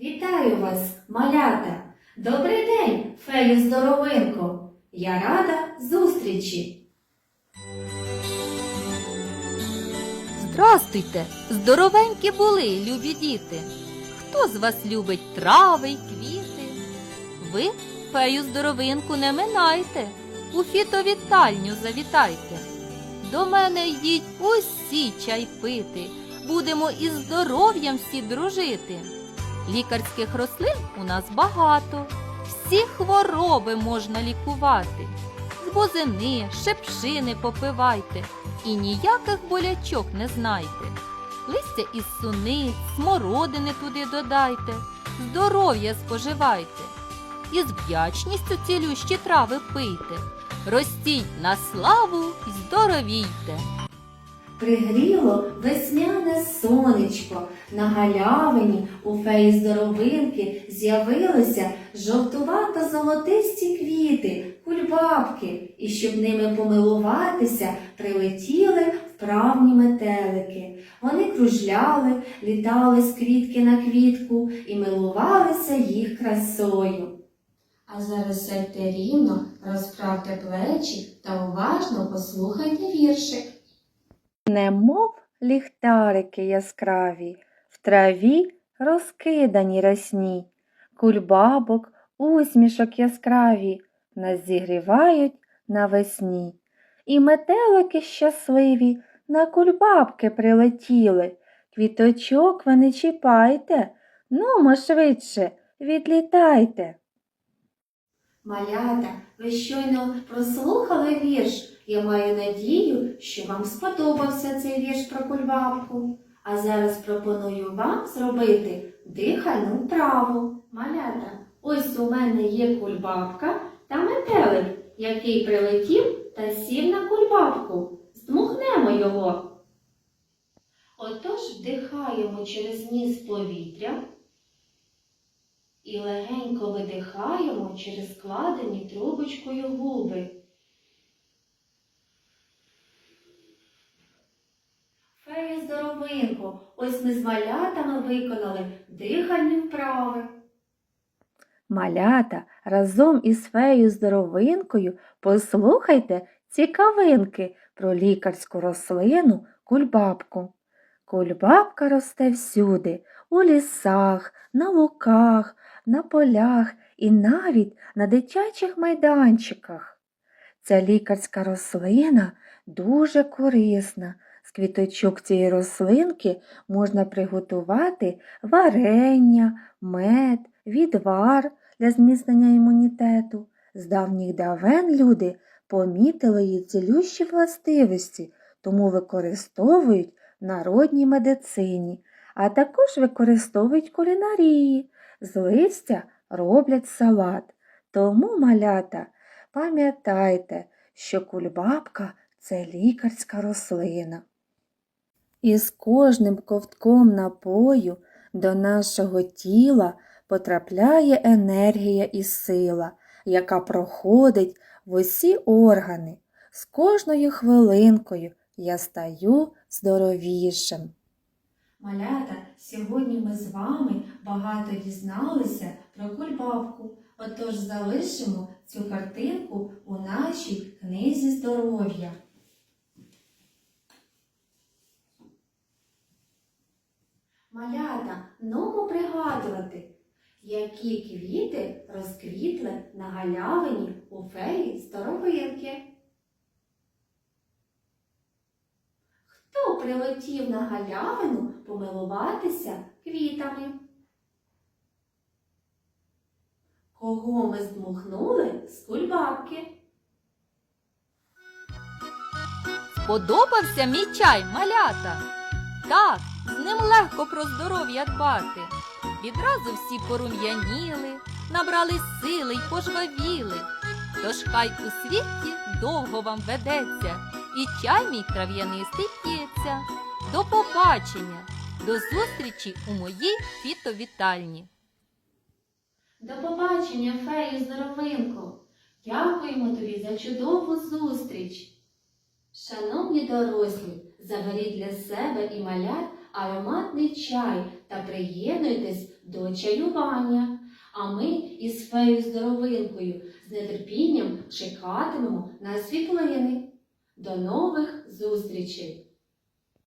Вітаю вас, малята! Добрий день, фею здоровинко! Я рада зустрічі! Здрастуйте, здоровенькі були, любі діти. Хто з вас любить трави й квіти? Ви фею здоровинку не минайте, у фітовітальню завітайте. До мене йдіть усі чай пити, будемо із здоров'ям всі дружити. Лікарських рослин у нас багато, всі хвороби можна лікувати. З бозини, шепшини попивайте і ніяких болячок не знайте. Листя із суниць, смородини туди додайте, здоров'я споживайте. І з вдячністю цілющі трави пийте. Ростіть на славу й здоровійте. Пригріло весняне сонечко. На галявині у феї здоровинки з'явилися жовтувато-золотисті квіти, кульбабки, і щоб ними помилуватися, прилетіли вправні метелики. Вони кружляли, літали з квітки на квітку і милувалися їх красою. А зараз сядьте рівно, розправте плечі та уважно послухайте віршик. Немов ліхтарики яскраві, в траві розкидані рясні, кульбабок, усмішок яскраві нас зігрівають навесні. І метелики щасливі на кульбабки прилетіли. Квіточок ви не чіпайте, нумо швидше, відлітайте. Малята, ви щойно прослухали вірш. Я маю надію, що вам сподобався цей вірш про кульбабку. А зараз пропоную вам зробити дихальну вправу. Малята, ось у мене є кульбабка та метелик, який прилетів та сів на кульбабку. Здмухнемо його. Отож вдихаємо через ніс повітря і легенько видихаємо через складені трубочкою губи. Фея здоровинко, ось ми з малятами виконали дихальні вправи. Малята, разом із феєю здоровинкою послухайте цікавинки про лікарську рослину кульбабку. Кульбабка росте всюди, у лісах, на луках, на полях і навіть на дитячих майданчиках. Ця лікарська рослина дуже корисна. З квіточок цієї рослинки можна приготувати варення, мед, відвар для зміцнення імунітету. З давніх давен люди помітили її цілющі властивості, тому використовують в народній медицині, а також використовують кулінарії. З листя роблять салат. Тому, малята, пам'ятайте, що кульбабка це лікарська рослина. І з кожним ковтком напою до нашого тіла потрапляє енергія і сила, яка проходить в усі органи. З кожною хвилинкою я стаю здоровішим. Малята, сьогодні ми з вами багато дізналися про кульбабку. Отож залишимо цю картинку у нашій книзі здоров'я. Малята, нумо пригадувати, які квіти розквітли на галявині у феї здоровинки. Хто прилетів на галявину помилуватися квітами? Кого ми здмухнули з кульбабки? Сподобався мій чай, малята? Так, з ним легко про здоров'я дбати. Відразу всі порум'яніли, набрали сили й пожвавіли. Тож хай у світі довго вам ведеться, і чай мій трав'янистий п'ється. До побачення, до зустрічі у моїй фітовітальні. До побачення, фею здоровинко! Дякуємо тобі за чудову зустріч. Шановні дорослі, заваріть для себе і малят ароматний чай та приєднуйтесь до чаювання. А ми із феєю здоровинкою з нетерпінням чекатимемо на світлини. До нових зустрічей!